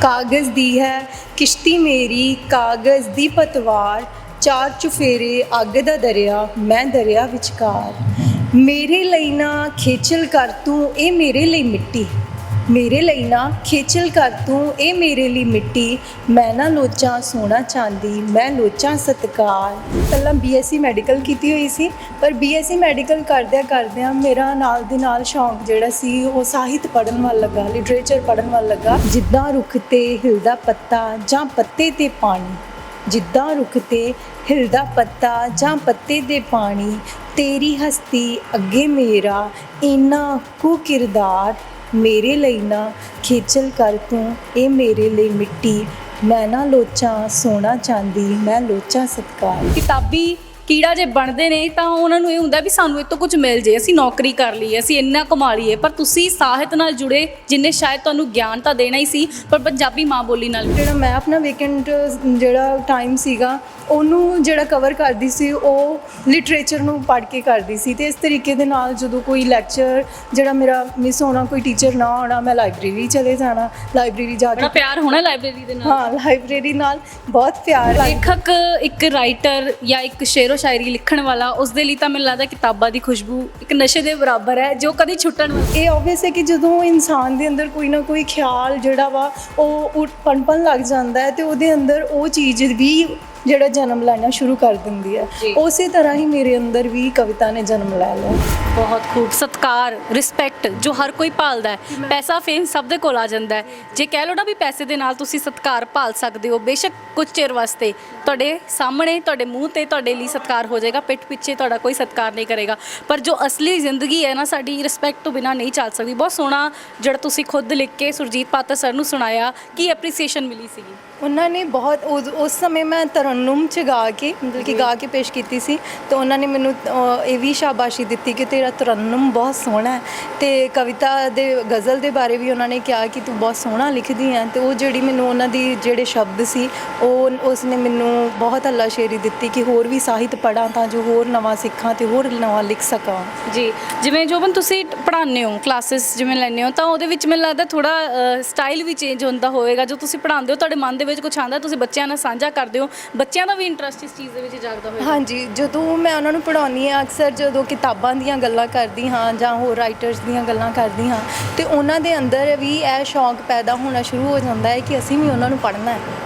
ਕਾਗਜ਼ ਦੀ ਹੈ। ਕਿਸ਼ਤੀ ਮੇਰੀ, ਕਾਗਜ਼ ਦੀ ਪਤਵਾਰ, ਚਾਰ ਚੁਫੇਰੇ, ਅੱਗ ਦਾ ਦਰਿਆ, ਮੈਂ ਦਰਿਆ ਵਿਚਕਾਰ। ਮੇਰੇ ਲਈ ਨਾ ਖੇਚਲ ਕਰ ਤੂੰ, ਇਹ ਮੇਰੇ ਲਈ ਮਿੱਟੀ ਮੇਰੇ ਲਈ ਨਾ ਖੇਚਲ ਕਰ, ਤੂੰ ਇਹ ਮੇਰੇ ਲਈ ਮਿੱਟੀ। ਮੈਂ ਨਾ ਲੋਚਾਂ ਸੋਨਾ ਚਾਂਦੀ, ਮੈਂ ਲੋਚਾਂ ਸਤਕਾਰ। ਪਹਿਲਾਂ ਬੀਐਸਸੀ ਮੈਡੀਕਲ ਕੀਤੀ ਹੋਈ ਸੀ, ਪਰ ਬੀਐਸਸੀ ਮੈਡੀਕਲ ਕਰਦਿਆਂ ਕਰਦਿਆਂ ਮੇਰਾ ਨਾਲ ਦੇ ਨਾਲ ਸ਼ੌਂਕ ਜਿਹੜਾ ਸੀ, ਉਹ ਸਾਹਿਤ ਪੜ੍ਹਨ ਵੱਲ ਲੱਗਾ ਲਿਟਰੇਚਰ ਪੜ੍ਹਨ ਵੱਲ ਲੱਗਾ। ਜਿੱਦਾਂ ਰੁੱਖ ਤੇ ਹਿਲਦਾ ਪੱਤਾ ਜਾਂ ਪੱਤੇ ਤੇ ਪਾਣੀ, ਜਿੱਦਾਂ ਰੁੱਖ ਤੇ ਹਿਲਦਾ ਪੱਤਾ ਜਾਂ ਪੱਤੇ ਦੇ ਪਾਣੀ, ਤੇਰੀ ਹਸਤੀ ਅੱਗੇ ਮੇਰਾ ਇੰਨਾ ਕੁ ਕਿਰਦਾਰ। ਮੇਰੇ ਲਈ ਨਾ ਖੇਚਲ ਕਰ ਤੂੰ, ਇਹ ਮੇਰੇ ਲਈ ਮਿੱਟੀ। ਮੈਂ ਨਾ ਲੋਚਾਂ, ਸੋਨਾ ਚਾਂਦੀ, ਮੈਂ ਲੋਚਾਂ ਸਤਕਾਰ। ਕਿਤਾਬੀ ਕੀੜਾ ਜੇ ਬਣਦੇ ਨੇ ਤਾਂ ਉਹਨਾਂ ਨੂੰ ਇਹ ਹੁੰਦਾ ਵੀ ਸਾਨੂੰ ਇਹ ਤੋਂ ਕੁਝ ਮਿਲ ਜੇ ਅਸੀਂ ਨੌਕਰੀ ਕਰ ਲਈਏ ਅਸੀਂ ਇੰਨਾ ਕਮਾ ਲਈਏ। ਪਰ ਤੁਸੀਂ ਸਾਹਿਤ ਨਾਲ ਜੁੜੇ ਜਿੰਨੇ ਸ਼ਾਇਦ ਤੁਹਾਨੂੰ ਗਿਆਨ ਤਾਂ ਦੇਣਾ ਹੀ ਸੀ ਪਰ ਪੰਜਾਬੀ ਮਾਂ ਬੋਲੀ ਨਾਲ ਜਿਹੜਾ ਮੈਂ ਆਪਣਾ ਵੀਕਐਂਡ ਜਿਹੜਾ ਟਾਈਮ ਸੀਗਾ ਉਹਨੂੰ ਜਿਹੜਾ ਕਵਰ ਕਰਦੀ ਸੀ ਉਹ ਲਿਟਰੇਚਰ ਨੂੰ ਪੜ੍ਹ ਕੇ ਕਰਦੀ ਸੀ ਤੇ ਇਸ ਤਰੀਕੇ ਦੇ ਨਾਲ ਜਦੋਂ ਕੋਈ ਲੈਕਚਰ ਜਿਹੜਾ ਮੇਰਾ ਮਿਸ ਹੋਣਾ ਕੋਈ ਟੀਚਰ ਨਾ ਆਉਣਾ ਮੈਂ ਲਾਇਬ੍ਰੇਰੀ ਚਲੇ ਜਾਣਾ ਲਾਇਬ੍ਰੇਰੀ ਜਾ ਬੜਾ ਕੇ ਪਿਆਰ ਹੋਣਾ ਲਾਇਬ੍ਰੇਰੀ ਦੇ ਨਾਲ। ਹਾਂ ਲਾਇਬ੍ਰੇਰੀ ਨਾਲ ਬਹੁਤ ਪਿਆਰ। ਲੇਖਕ ਇੱਕ ਰਾਈਟਰ ਜਾਂ ਇੱਕ ਸ਼ੇਰੋ ਸ਼ਾਇਰੀ ਲਿਖਣ ਵਾਲਾ ਉਸ ਦੇ ਲਈ ਤਾਂ ਮੈਨੂੰ ਲੱਗਦਾ ਕਿਤਾਬਾਂ ਦੀ ਖੁਸ਼ਬੂ ਇੱਕ ਨਸ਼ੇ ਦੇ ਬਰਾਬਰ ਹੈ, ਜੋ ਕਦੀ ਛੁੱਟਣ ਇਹ ਆਬਵੀਅਸ ਹੈ ਕਿ ਜਦੋਂ ਇਨਸਾਨ ਦੇ ਅੰਦਰ ਕੋਈ ਨਾ ਕੋਈ ਖਿਆਲ ਜਿਹੜਾ ਵਾ, ਉਹ ਉੱਠ ਪਣਪਣ ਲੱਗ ਜਾਂਦਾ ਹੈ ਤੇ ਉਹਦੇ ਅੰਦਰ ਉਹ ਚੀਜ਼ ਵੀ ਜਿਹੜਾ ਜਨਮ ਲੈਣਾ ਸ਼ੁਰੂ ਕਰ ਦਿੰਦੀ ਹੈ। ਉਸੇ ਤਰ੍ਹਾਂ ਹੀ ਮੇਰੇ ਅੰਦਰ ਵੀ ਕਵਿਤਾ ਨੇ ਜਨਮ ਲੈ ਲਿਆ। ਬਹੁਤ ਖੂਬ। ਸਤਕਾਰ ਰਿਸਪੈਕਟ ਜੋ ਹਰ ਕੋਈ ਭਾਲਦਾ ਹੈ ਪੈਸਾ ਫੇਮ ਸਭ ਦੇ ਕੋਲ ਆ ਜਾਂਦਾ ਹੈ। ਜੇ ਕਹਿ ਲਓ ਨਾ ਵੀ ਪੈਸੇ ਦੇ ਨਾਲ ਤੁਸੀਂ ਸਤਕਾਰ ਭਾਲ ਸਕਦੇ ਹੋ ਬੇਸ਼ੱਕ ਕੁਝ ਚਿਰ ਵਾਸਤੇ ਤੁਹਾਡੇ ਸਾਹਮਣੇ ਤੁਹਾਡੇ ਮੂੰਹ ਤੇ ਤੁਹਾਡੇ ਲਈ ਸਤਕਾਰ ਹੋ ਜਾਏਗਾ ਪਿੱਠ ਪਿੱਛੇ ਤੁਹਾਡਾ ਕੋਈ ਸਤਕਾਰ ਨਹੀਂ ਕਰੇਗਾ। ਪਰ ਜੋ ਅਸਲੀ ਜ਼ਿੰਦਗੀ ਹੈ ਨਾ ਸਾਡੀ ਰਿਸਪੈਕਟ ਤੋਂ ਬਿਨਾ ਨਹੀਂ ਚੱਲ ਸਕਦੀ। ਬਹੁਤ ਸੋਹਣਾ ਜਿਹੜਾ ਤੁਸੀਂ ਖੁਦ ਲਿਖ ਕੇ ਸੁਰਜੀਤ ਪਾਤਰ ਸਰ ਨੂੰ ਸੁਣਾਇਆ ਕੀ ਐਪਰੀਸੀਏਸ਼ਨ ਮਿਲੀ ਸੀਗੀ। ਉਹਨਾਂ ਨੇ ਬਹੁਤ ਉਸ ਉਸ ਸਮੇਂ ਮੈਂ ਤਰਨਮ ਚ ਗਾ ਕੇ ਮਤਲਬ ਕਿ ਗਾ ਕੇ ਪੇਸ਼ ਕੀਤੀ ਸੀ। ਤੇ ਉਹਨਾਂ ਨੇ ਮੈਨੂੰ ਅ, ਇਹ ਵੀ ਸ਼ਾਬਾਸ਼ੀ ਦਿੱਤੀ ਕਿ ਤੇਰਾ ਤਰਨਮ ਬਹੁਤ ਸੋਹਣਾ ਹੈ। ਤੇ ਕਵਿਤਾ ਦੇ ਗਜ਼ਲ ਦੇ ਬਾਰੇ ਵੀ ਉਹਨਾਂ ਨੇ ਕਿਹਾ ਕਿ ਤੂੰ ਬਹੁਤ ਸੋਹਣਾ ਲਿਖਦੀ ਹੈ। ਤੇ ਉਹ ਜਿਹੜੀ ਮੈਨੂੰ ਉਹਨਾਂ ਦੀ ਜਿਹੜੇ ਸ਼ਬਦ ਸੀ ਉਹ ਉਸ ਨੇ ਮੈਨੂੰ ਬਹੁਤ ਹੱਲਾਸ਼ੇਰੀ ਦਿੱਤੀ ਕਿ ਹੋਰ ਵੀ ਸਾਹਿਤ ਪੜਾਂ ਤਾਂ ਜੋ ਹੋਰ ਨਵਾਂ ਸਿੱਖਾਂ ਤੇ ਹੋਰ ਨਵਾਂ ਲਿਖ ਸਕਾਂ। ਜੀ ਜਿਵੇਂ ਜੋਬਨ ਤੁਸੀਂ ਪੜ੍ਹਾਉਂਦੇ ਹੋ ਕਲਾਸਿਸ ਜਿਵੇਂ ਲੈਂਦੇ ਹੋ ਤਾਂ ਉਹਦੇ ਵਿੱਚ ਮੈਨੂੰ ਲੱਗਦਾ ਥੋੜਾ ਸਟਾਈਲ ਵੀ ਚੇਂਜ ਹੁੰਦਾ ਹੋਵੇਗਾ ਜੋ ਤੁਸੀਂ ਪੜ੍ਹਾਉਂਦੇ ਹੋ ਤੁਹਾਡੇ ਮਨ ਦੇ ਵਿੱਚ ਕੁਝ ਆਉਂਦਾ, ਤੁਸੀਂ ਬੱਚਿਆਂ ਨਾਲ ਸਾਂਝਾ ਕਰਦੇ ਹੋ। ਬੱਚਿਆਂ ਦਾ ਵੀ ਇੰਟਰਸਟ ਇਸ ਚੀਜ਼ ਦੇ ਵਿੱਚ ਜਾਗਦਾ ਹੋਵੇਗਾ ਹਾਂਜੀ, ਜਦੋਂ ਮੈਂ ਉਹਨਾਂ ਨੂੰ ਪੜਾਉਣੀ ਆ ਅਕਸਰ ਜਦੋਂ ਕਿਤਾਬਾਂ ਦੀਆਂ ਗੱਲਾਂ ਕਰਦੀ ਹਾਂ ਜਾਂ ਹੋਰ ਰਾਈਟਰਸ ਦੀਆਂ ਗੱਲਾਂ ਕਰਦੀ ਹਾਂ, ਤੇ ਉਹਨਾਂ ਦੇ ਅੰਦਰ ਵੀ ਇਹ ਸ਼ੌਂਕ ਪੈਦਾ ਹੋਣਾ ਸ਼ੁਰੂ ਹੋ ਜਾਂਦਾ ਹੈ ਕਿ ਅਸੀਂ ਵੀ ਉਹਨਾਂ ਨੂੰ ਪੜ੍ਹਨਾ ਹੈ।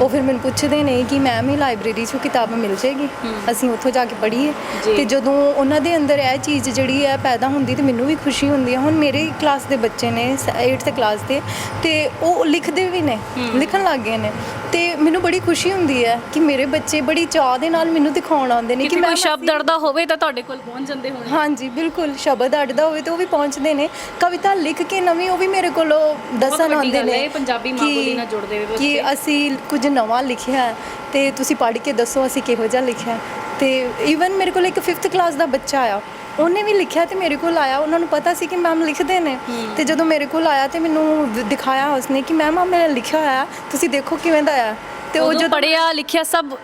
ਉਹ ਫਿਰ ਮੈਨੂੰ ਪੁੱਛਦੇ ਨੇ ਕਿ ਮੈਮ ਇਹ ਲਾਇਬ੍ਰੇਰੀ 'ਚੋਂ ਕਿਤਾਬ ਮਿਲ ਜੇਗੀ ਅਸੀਂ ਉੱਥੋਂ ਜਾ ਕੇ ਪੜ੍ਹੀਏ। ਤੇ ਜਦੋਂ ਉਹਨਾਂ ਦੇ ਅੰਦਰ ਇਹ ਚੀਜ਼ ਜਿਹੜੀ ਹੈ ਪੈਦਾ ਹੁੰਦੀ ਤੇ ਮੈਨੂੰ ਵੀ ਖੁਸ਼ੀ ਹੁੰਦੀ ਹੈ ਹੁਣ ਮੇਰੇ ਕਲਾਸ ਦੇ ਬੱਚੇ ਨੇ 8th ਕਲਾਸ ਦੇ ਤੇ ਉਹ ਲਿਖਦੇ ਵੀ ਨੇ ਲਿਖਣ ਲੱਗ ਗਏ ਨੇ। ਤੇ ਮੈਨੂੰ ਬੜੀ ਖੁਸ਼ੀ ਹੁੰਦੀ ਹੈ ਕਿ ਮੇਰੇ ਬੱਚੇ ਬੜੀ ਚਾਹ ਦੇ ਨਾਲ ਮੈਨੂੰ ਦਿਖਾਉਣ ਆਉਂਦੇ ਨੇ ਕਿ ਮੈਂ ਸ਼ਬਦ ਅੜਦਾ ਹੋਵੇ ਤਾਂ ਤੁਹਾਡੇ ਕੋਲ ਪਹੁੰਚ ਜਾਂਦੇ ਹੋਣੇ। ਹਾਂਜੀ ਬਿਲਕੁਲ ਸ਼ਬਦ ਅੜਦਾ ਹੋਵੇ ਤੇ ਉਹ ਵੀ ਪਹੁੰਚਦੇ ਨੇ। ਕਵਿਤਾ ਲਿਖ ਕੇ ਨਵੀਂ ਉਹ ਵੀ ਮੇਰੇ ਕੋਲ ਦੱਸਣ ਆਉਂਦੇ ਨੇ ਇਹ ਪੰਜਾਬੀ ਮਾਂ ਕਿ- ਬੋਲੀ ਨਾਲ ਜੁੜਦੇ ਹੋਏ ਕਿ ਬੱਚੇ। ਅਸੀਂ ਕੁਝ ਨਵਾਂ ਲਿਖਿਆ ਤੇ ਤੁਸੀਂ ਪੜ੍ਹ ਕੇ ਦੱਸੋ ਅਸੀਂ ਕਿਹੋ ਜਿਹਾ ਲਿਖਿਆ। ਤੇ ਈਵਨ ਮੇਰੇ ਕੋਲ ਇੱਕ 5th ਕਲਾਸ ਦਾ ਬੱਚਾ ਆਇਆ ਉਹਨੇ ਵੀ ਲਿਖਿਆ ਤੇ ਮੇਰੇ ਕੋਲ ਆਇਆ ਉਹਨਾਂ ਨੂੰ ਪਤਾ ਸੀ ਕਿ ਮੈਮ ਲਿਖਦੇ ਨੇ। ਤੇ ਜਦੋਂ ਮੇਰੇ ਕੋਲ ਆਇਆ ਤੇ ਮੈਨੂੰ ਦਿਖਾਇਆ ਉਸਨੇ ਕਿ ਮੈਮ ਆ ਮੇਰਾ ਲਿਖਿਆ ਹੋਇਆ ਤੁਸੀਂ ਦੇਖੋ ਕਿਵੇਂ ਦਾ ਆ ਤੇ ਉਹ ਜੋ ਪੜਿਆ ਲਿਖਿਆ ਸਭ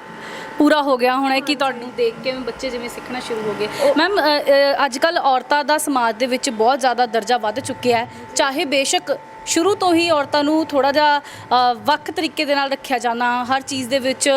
ਪੂਰਾ ਹੋ ਗਿਆ ਹੁਣ ਕਿ ਤੁਹਾਨੂੰ ਦੇਖ ਕੇ ਬੱਚੇ ਜਿਵੇਂ ਸਿੱਖਣਾ ਸ਼ੁਰੂ ਹੋ ਗਏ। ਮੈਮ ਅੱਜ ਕੱਲ ਔਰਤਾਂ ਦਾ ਸਮਾਜ ਦੇ ਵਿੱਚ ਬਹੁਤ ਜ਼ਿਆਦਾ ਦਰਜਾ ਵੱਧ ਚੁੱਕਿਆ ਹੈ। ਚਾਹੇ ਬੇਸ਼ੱਕ ਸ਼ੁਰੂ ਤੋਂ ਹੀ ਔਰਤਾਂ ਨੂੰ ਥੋੜਾ ਜਿਹਾ ਵੱਖ ਤਰੀਕੇ ਦੇ ਨਾਲ ਰੱਖਿਆ ਜਾਣਾ, ਹਰ ਚੀਜ਼ ਦੇ ਵਿੱਚ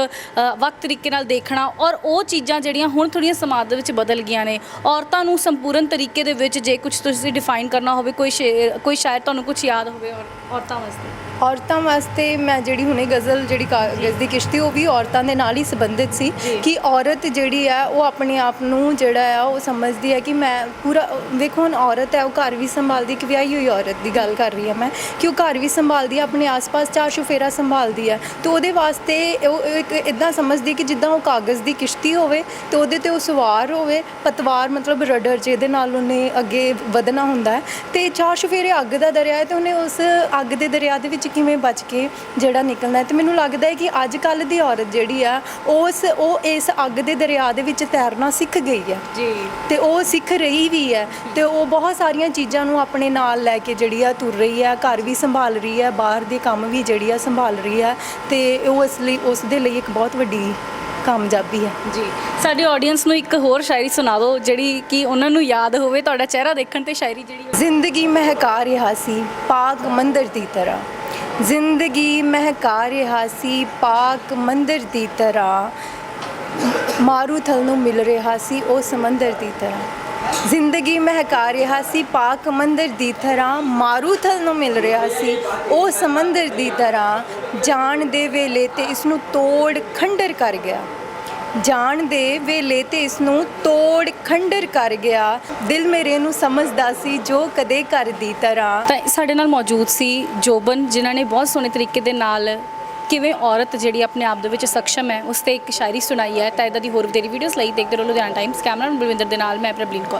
ਵੱਖ ਤਰੀਕੇ ਨਾਲ ਦੇਖਣਾ ਔਰ ਉਹ ਚੀਜ਼ਾਂ ਜਿਹੜੀਆਂ ਹੁਣ ਥੋੜੀਆਂ ਸਮਾਜ ਦੇ ਵਿੱਚ ਬਦਲ ਗਈਆਂ ਨੇ, ਔਰਤਾਂ ਨੂੰ ਸੰਪੂਰਨ ਤਰੀਕੇ ਦੇ ਵਿੱਚ ਜੇ ਕੁਝ ਤੁਸੀਂ ਡਿਫਾਈਨ ਕਰਨਾ ਹੋਵੇ, ਕੋਈ ਸ਼ੇਰ ਕੋਈ ਸ਼ਾਇਦ ਤੁਹਾਨੂੰ ਕੁਝ ਯਾਦ ਹੋਵੇ ਔਰ- ਔਰਤਾਂ ਵਾਸਤੇ। ਔਰਤਾਂ ਵਾਸਤੇ ਮੈਂ ਜਿਹੜੀ ਹੁਣੇ ਗਜ਼ਲ ਜਿਹੜੀ ਕਾਗਜ਼ ਦੀ ਕਿਸ਼ਤੀ ਉਹ ਵੀ ਔਰਤਾਂ ਦੇ ਨਾਲ ਹੀ ਸੰਬੰਧਿਤ ਸੀ। ਕਿ ਔਰਤ ਜਿਹੜੀ ਆ ਉਹ ਆਪਣੇ ਆਪ ਨੂੰ ਜਿਹੜਾ ਆ ਉਹ ਸਮਝਦੀ ਹੈ ਕਿ ਮੈਂ ਪੂਰਾ ਵੇਖੋ ਹੁਣ ਔਰਤ ਹੈ ਉਹ ਘਰ ਵੀ ਸੰਭਾਲਦੀ ਇੱਕ ਵਿਆਹੀ ਹੋਈ ਔਰਤ ਦੀ ਗੱਲ ਕਰ ਰਹੀ ਹਾਂ ਮੈਂ ਕਿ ਉਹ ਘਰ ਵੀ ਸੰਭਾਲਦੀ ਹੈ ਆਪਣੇ ਆਸ-ਪਾਸ ਚਾਰ ਚੁਫੇਰਾ ਸੰਭਾਲਦੀ ਹੈ ਤੇ ਉਹਦੇ ਵਾਸਤੇ ਉਹ ਇੱਕ ਇਦਾਂ ਸਮਝਦੀ ਕਿ ਜਿੱਦਾਂ ਉਹ ਕਾਗਜ਼ ਦੀ ਕਿਸ਼ਤੀ ਹੋਵੇ ਤੇ ਉਹਦੇ ਤੇ ਉਹ ਸਵਾਰ ਹੋਵੇ ਪਤਵਾਰ ਮਤਲਬ ਰਡਰ ਜਿਹਦੇ ਨਾਲ ਉਹਨੇ ਅੱਗੇ ਵਧਣਾ ਹੁੰਦਾ ਹੈ ਤੇ ਚਾਰ ਚੁਫੇਰੇ ਅੱਗ ਦਾ ਦਰਿਆ ਹੈ ਤੇ ਉਹਨੇ ਉਸ ਅੱਗ ਦੇ ਦਰਿਆ ਦੇ ਵਿੱਚ ਕਿਵੇਂ ਬਚ ਕੇ ਜਿਹੜਾ ਨਿਕਲਣਾ ਹੈ। ਤੇ ਮੈਨੂੰ ਲੱਗਦਾ ਹੈ ਕਿ ਅੱਜ ਕੱਲ ਦੀ ਔਰਤ ਜਿਹੜੀ ਆ ਉਸ ਉਹ ਇਸ ਅੱਗ ਦੇ ਦਰਿਆ ਦੇ ਵਿੱਚ ਤੈਰਨਾ ਸਿੱਖ ਗਈ ਹੈ। ਜੀ। ਤੇ ਉਹ ਸਿੱਖ ਰਹੀ ਵੀ ਹੈ। ਤੇ ਉਹ ਬਹੁਤ ਸਾਰੀਆਂ ਚੀਜ਼ਾਂ ਨੂੰ ਆਪਣੇ ਨਾਲ ਲੈ ਕੇ ਜਿਹੜੀ ਆ ਤੁਰ ਰਹੀ ਹੈ ਘਰ ਵੀ ਸੰਭਾਲ ਰਹੀ ਹੈ ਬਾਹਰ ਦੇ ਕੰਮ ਵੀ ਜਿਹੜੀ ਆ ਸੰਭਾਲ ਰਹੀ ਹੈ। ਤੇ ਉਹ ਇਸ ਲਈ ਉਸ ਦੇ ਲਈ ਇੱਕ ਬਹੁਤ ਵੱਡੀ ਕਾਮਯਾਬੀ ਹੈ। ਜੀ। ਸਾਡੇ ਆਡੀਅנס ਨੂੰ ਇੱਕ ਹੋਰ ਸ਼ਾਇਰੀ ਸੁਣਾ ਦਿਓ ਜਿਹੜੀ ਕਿ ਉਹਨਾਂ ਨੂੰ ਯਾਦ ਹੋਵੇ ਤੁਹਾਡਾ ਚਿਹਰਾ ਦੇਖਣ ਤੇ ਸ਼ਾਇਰੀ ਜਿਹੜੀ ਜ਼ਿੰਦਗੀ ਮਹਿਕਾ ਰਿਹਾ ਸੀ ਪਾਕ ਮੰਦਰ ਦੀ ਤਰ੍ਹਾਂ। ਜ਼ਿੰਦਗੀ ਮਹਿਕਾ ਰਿਹਾ ਸੀ ਪਾਕ ਮੰਦਰ ਦੀ ਤਰ੍ਹਾਂ ਮਾਰੂਥਲ ਨੂੰ ਮਿਲ ਰਿਹਾ ਸੀ ਉਹ ਸਮੁੰਦਰ ਦੀ ਤਰ੍ਹਾਂ। ਜ਼ਿੰਦਗੀ ਮਹਿਕਾ ਰਿਹਾ ਸੀ ਪਾਕ ਮੰਦਰ ਦੀ ਤਰ੍ਹਾਂ ਮਾਰੂਥਲ ਨੂੰ ਮਿਲ ਰਿਹਾ ਸੀ ਉਹ ਸਮੁੰਦਰ ਦੀ ਤਰ੍ਹਾਂ। ਜਾਣ ਦੇ ਵੇਲੇ ਤੇ ਇਸ ਨੂੰ ਤੋੜ ਖੰਡਰ ਕਰ ਗਿਆ। ਜਾਣ ਦੇ ਵੇਲੇ ਤੇ ਇਸ ਨੂੰ ਤੋੜ ਖੰਡਰ ਕਰ ਗਿਆ। ਦਿਲ ਮੇਰੇ ਨੂੰ ਸਮਝਦਾ ਸੀ ਜੋ ਕਦੇ ਘਰ ਦੀ ਤਰ੍ਹਾਂ। ਤਾਂ ਸਾਡੇ ਨਾਲ ਮੌਜੂਦ ਸੀ ਜੋਬਨ, ਜਿਨ੍ਹਾਂ ਨੇ ਬਹੁਤ ਸੋਹਣੇ ਤਰੀਕੇ ਦੇ ਨਾਲ ਕਿਵੇਂ ਔਰਤ ਜਿਹੜੀ ਆਪਣੇ ਆਪ ਦੇ ਵਿੱਚ ਸક્ષਮ ਹੈ, ਉਸ ਤੇ ਇੱਕ ਸ਼ਾਇਰੀ ਸੁਣਾਈ ਹੈ। ਤਾਂ ਇਦਾਂ ਦੀ ਹੋਰ ਵਧੇਰੀ ਵੀਡੀਓਜ਼ ਲਈ ਦੇਖਦੇ ਰਹੋ ਲੁਧਿਆਣਾ ਟਾਈਮਸ ਕੈਮਰਾ ਬਲਵਿੰਦਰ ਦੇ ਨਾਲ, ਮੈਂ ਪ੍ਰਬਲੀਨ ਕੌਰ।